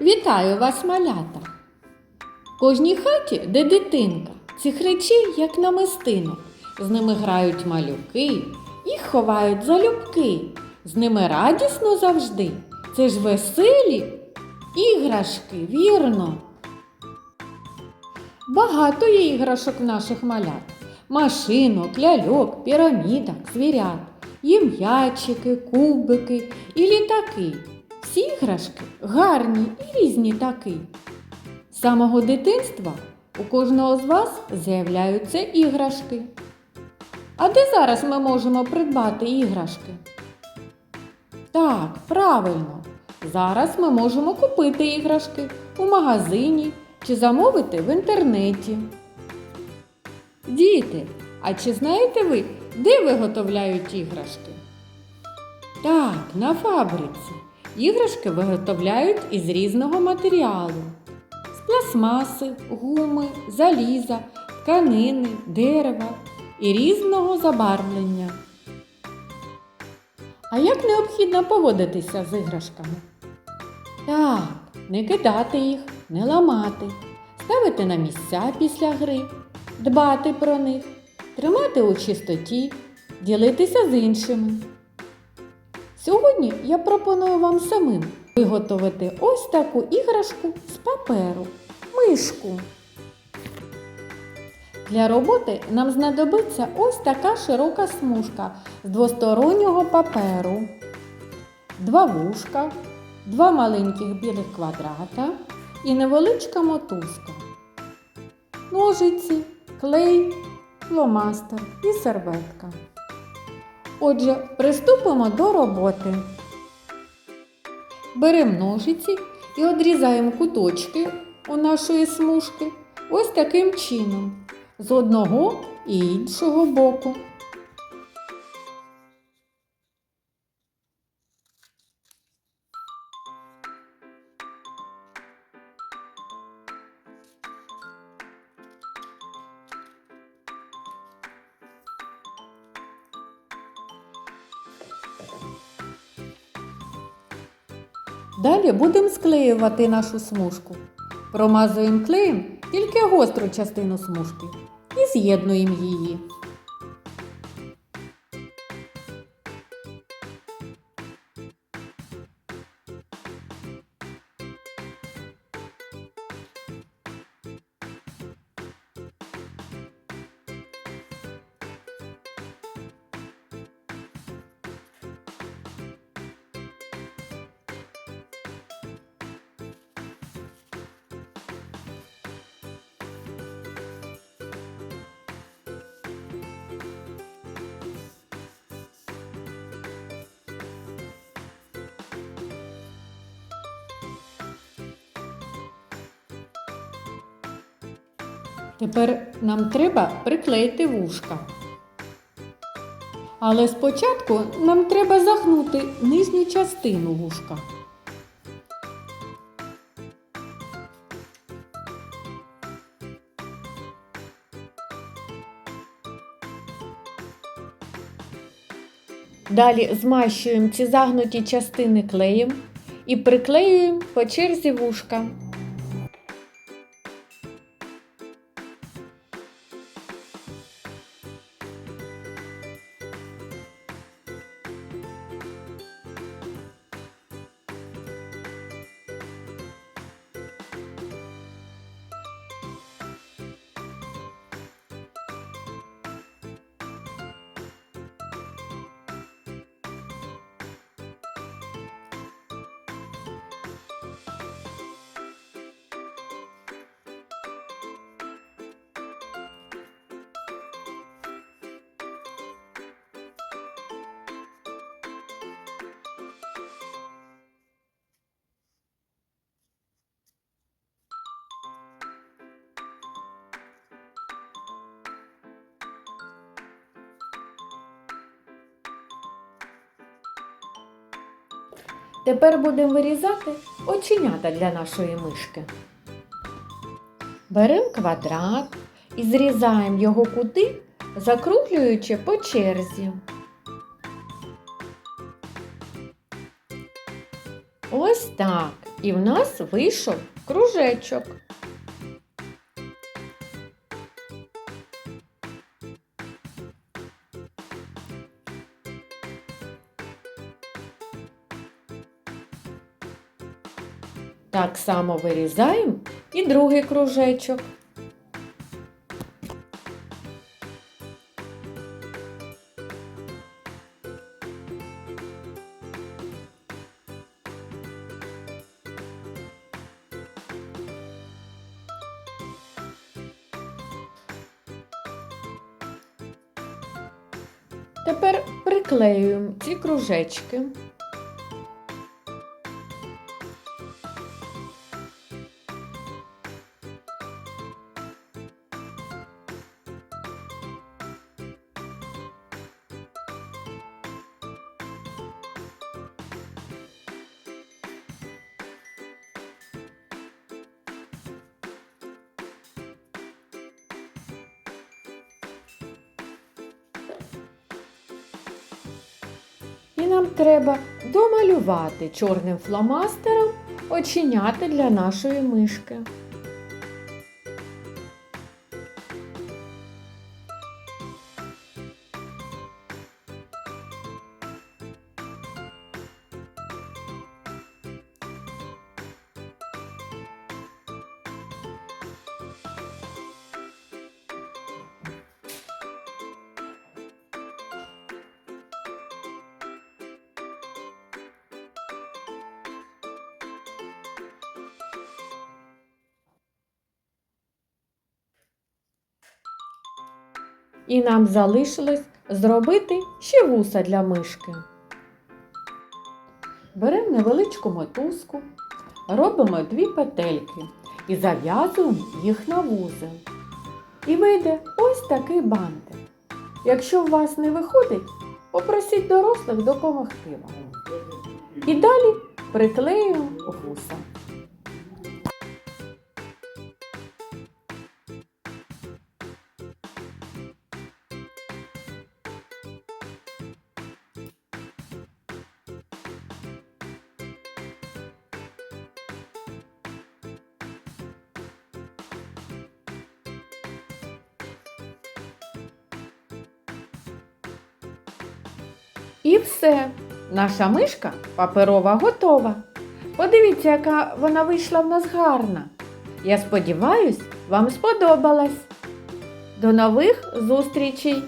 Вітаю вас, малята! В кожній хаті, де дитинка, цих речей, як намистинок. З ними грають малюки, їх ховають залюбки. З ними радісно завжди. Це ж веселі іграшки, вірно. Багато є іграшок наших малят. Машинок, ляльок, пірамідок, звірят. Є м'ячики, кубики і літаки. Всі іграшки гарні і різні таки. З самого дитинства у кожного з вас з'являються іграшки. А де зараз ми можемо придбати іграшки? Так, правильно. Зараз ми можемо купити іграшки у магазині чи замовити в інтернеті. Діти, а чи знаєте ви, де виготовляють іграшки? Так, на фабриці. Іграшки виготовляють із різного матеріалу: з пластмаси, гуми, заліза, тканини, дерева і різного забарвлення. А як необхідно поводитися з іграшками? Так, не кидати їх, не ламати, ставити на місця після гри, дбати про них, тримати у чистоті, ділитися з іншими. Сьогодні я пропоную вам самим виготовити ось таку іграшку з паперу мишку. Для роботи нам знадобиться ось така широка смужка з двостороннього паперу, два вушка, два маленьких білих квадрата і невеличка мотузка, ножиці, клей, фломастер і серветка. Отже, приступимо до роботи. Беремо ножиці і одрізаємо куточки у нашої смужки ось таким чином з одного і іншого боку. Далі будемо склеювати нашу смужку. Промазуємо клеєм тільки гостру частину смужки і з'єднуємо її. Тепер нам треба приклеїти вушка. Але спочатку нам треба загнути нижню частину вушка. Далі змащуємо ці загнуті частини клеєм і приклеюємо по черзі вушка. Тепер будемо вирізати оченята для нашої мишки. Беремо квадрат і зрізаємо його кути, закруглюючи по черзі. Ось так. І в нас вийшов кружечок. Так само вирізаємо і другий кружечок. Тепер приклеюємо ці кружечки. І нам треба домалювати чорним фломастером оченята для нашої мишки. І нам залишилось зробити ще вуса для мишки. Беремо невеличку мотузку, робимо дві петельки і зав'язуємо їх на вузел. І вийде ось такий бантик. Якщо у вас не виходить, попросіть дорослих допомогти вам. І далі приклеюємо вуса. І все. Наша мишка паперова готова. Подивіться, яка вона вийшла в нас гарна. Я сподіваюсь, вам сподобалась. До нових зустрічей!